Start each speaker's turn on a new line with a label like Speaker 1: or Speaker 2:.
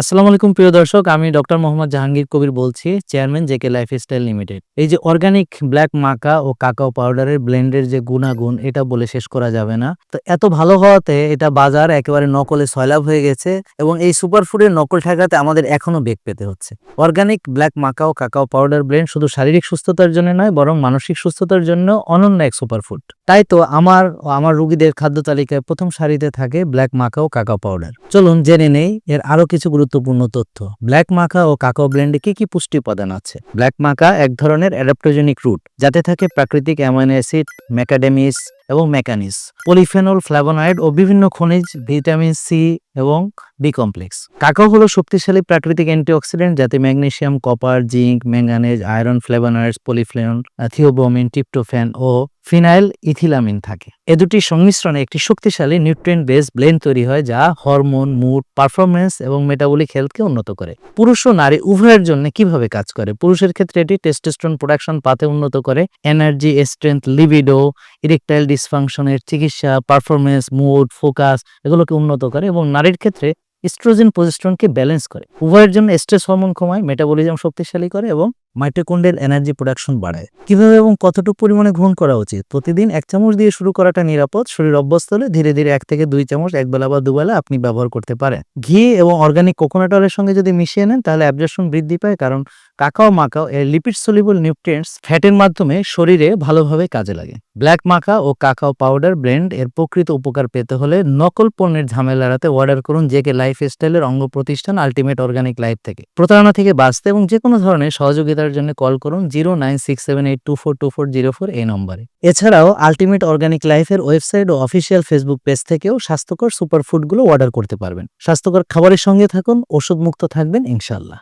Speaker 1: আসসালামু আলাইকুম, প্রিয় দর্শক। আমি ডক্টর মোহাম্মদ জাহাঙ্গীর কবির বলছি, চেয়ারম্যান জেকে লাইফস্টাইল লিমিটেড। এই যে অর্গানিক ব্ল্যাক মাকা ও কাকাও পাউডারের ব্লেন্ডের যে গুণাগুণ, এটা বলে শেষ করা যাবে না। তো এত ভালো হওয়াতে এটা বাজার একেবারে নকলে সয়লাভ হয়ে গেছে এবং এই সুপারফুডের নকল ঠেকাতে আমাদের এখনও বেগ পেতে হচ্ছে। অর্গানিক ব্ল্যাক মাকা ও কাকাও পাউডার ব্লেন্ড শুধু শারীরিক সুস্থতার জন্য নয়, বরং মানসিক সুস্থতার জন্য অনন্য এক সুপারফুড। তাই তো আমার ও আমার রুগীদের খাদ্য তালিকায় প্রথম সারিতে থাকে ব্ল্যাক মাকা ও কাকাও পাউডার। চলুন জেনে নেই, এর আরও কিছু গুরুত্বপূর্ণ তথ্য। ব্ল্যাক মাকা ও কাকাও ব্লেন্ডে কি কি পুষ্টি উপাদান আছে? ব্ল্যাক মাকা এক ধরনের অ্যাডাপ্টোজেনিক রুট, যাতে থাকে প্রাকৃতিক অ্যামাইনো অ্যাসিড, ম্যাকাডেমিস এবং মেকানিস পলিফেনল ফ্ল্যাভোনয়েড ও বিভিন্ন খনিজ, ভিটামিন সি এবং বি কমপ্লেক্স। কাকাও হলো শক্তিশালী প্রাকৃতিক অ্যান্টিঅক্সিডেন্ট যাতে magnesium copper, zinc, manganese, iron flavonoids polyphenol, theobromine tryptophan ও ফিনাইল ইথিলামিন থাকে। এ দুটির সংমিশ্রণে একটি শক্তিশালী নিউট্রিয়েন্ট বেস ব্লেন্ড তৈরি হয় যা হরমোন, মুড পারফরমেন্স এবং মেটাবলিক হেলথকে উন্নত করে। পুরুষ ও নারী উভয়ের জন্য কীভাবে কাজ করে? পুরুষের ক্ষেত্রে এটি টেস্টোস্টেরন প্রোডাকশন পাতে উন্নত করে। এনার্জি স্ট্রেংথ লিবিডো ইরেকটাইল ডিসফাংশনের চিকিৎসা পারফরমেন্স মুড ফোকাস এগুলোকে উন্নত করে এবং নারীর ক্ষেত্রে ইস্ট্রোজেন প্রজেস্ট্রনকে ব্যালেন্স করে। উভয়ের জন্য স্ট্রেস হরমোন কমায় মেটাবলিজম শক্তিশালী করে এবং মাইটোকন্ড্রিয়াল এনার্জি প্রোডাকশন বাড়ায়। কীভাবে এবং কতটুকু পরিমাণে গ্রহণ করা উচিত? প্রতিদিন এক চামচ দিয়ে শুরু করাটা নিরাপদ। শরীর অভ্যস্ত হলে ধীরে ধীরে এক থেকে দুই চামচ একবেলা বা দুবেলা আপনি ব্যবহার করতে পারেন। ঘি এবং অর্গানিক কোকোনাট অয়েলের সঙ্গে যদি মিশিয়ে নেন, তাহলে অ্যাবজর্পশন বৃদ্ধি পায় কারণ কাকাও মাকাও এর লিপিড সলিবল নিউট্রিয়েন্টস ফ্যাটের মাধ্যমে শরীরে ভালোভাবে কাজে লাগে। ব্ল্যাক মাকা ও কাকাও পাউডার ব্লেন্ড এর প্রকৃত উপকার পেতে হলে নকল পণ্যের ঝামেলা এড়াতে অর্ডার করুন জেকে লাইফ স্টাইলের অঙ্গ প্রতিষ্ঠান আলটিমেট অর্গানিক লাইফ থেকে। প্রতারণা থেকে বাঁচতে এবং যে কোনো ধরনের সহযোগিতার জন্য কল করুন zero nine six seven eight two four two four zero four এই নম্বরে। এছাড়াও আলটিমেট অর্গানিক লাইফের ওয়েবসাইট ও অফিসিয়াল ফেসবুক পেজ থেকেও স্বাস্থ্যকর সুপারফুডগুলো অর্ডার করতে পারবেন। স্বাস্থ্যকর খাবারের সঙ্গে থাকুন ওষুধ মুক্ত থাকবেন ইনশাল্লাহ